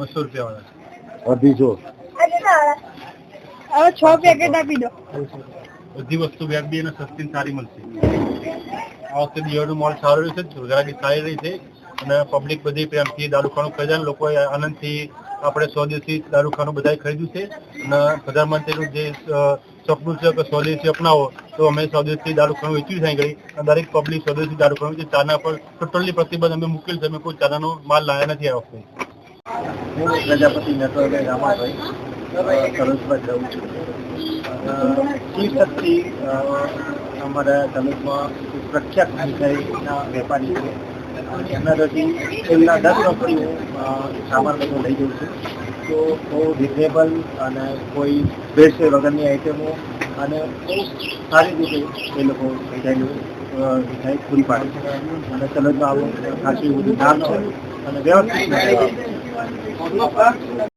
બસો રૂપિયા વાળા અઢીસો હવે છ પેકેટ આપી દો. બધી વસ્તુ વ્યાજબી અને સસ્તી સારી મળશે. આ વખતે દિવાળીનું મોલ સારું રહ્યું છે ગ્રાહકી સારી રહી છે અને પબ્લિક બધી પ્રેમથી દારૂખાનું ખરીદે અને લોકોએ આનંદથી આપણે સ્વદેશી દારૂખાનું બધાએ ખરીદ્યું છે. અને પ્રધાનમંત્રીનું જે સપનું છે કે સ્વદેશી અપનાવો તો અમે સ્વદેશી દારૂખાનું વેચ્યું છે આગળ અને દરેક પબ્લિક સ્વદેશી દારૂખાનું છે. ચાના પર ટોટલી પ્રતિબંધ અમે મૂકેલ છે. અમે કોઈ ચાનાનો માલ લાયા નથી આ વખતે. હું પ્રજાપતિ નટવરભાઈ રામાભાઈ સરોજભાઈ રહું છું. અમારા તાલુકમાં પ્રખ્યાત મીઠાઈના વેપારી છે. એમના ત્યાંથી છેલ્લા દસ વર્ષથી હું સામાન બધો લઈ જઉં છું. તો બહુ રિઝનેબલ અને કોઈ ભેળસેળ વગરની આઈટમો અને બહુ સારી રીતે એ લોકો મીઠાઈનું મીઠાઈ પૂરી પાડે છે. અને તલતમાં આવું ખાસી બધું નામ અને વ્યવસ્થિત મીઠાઈ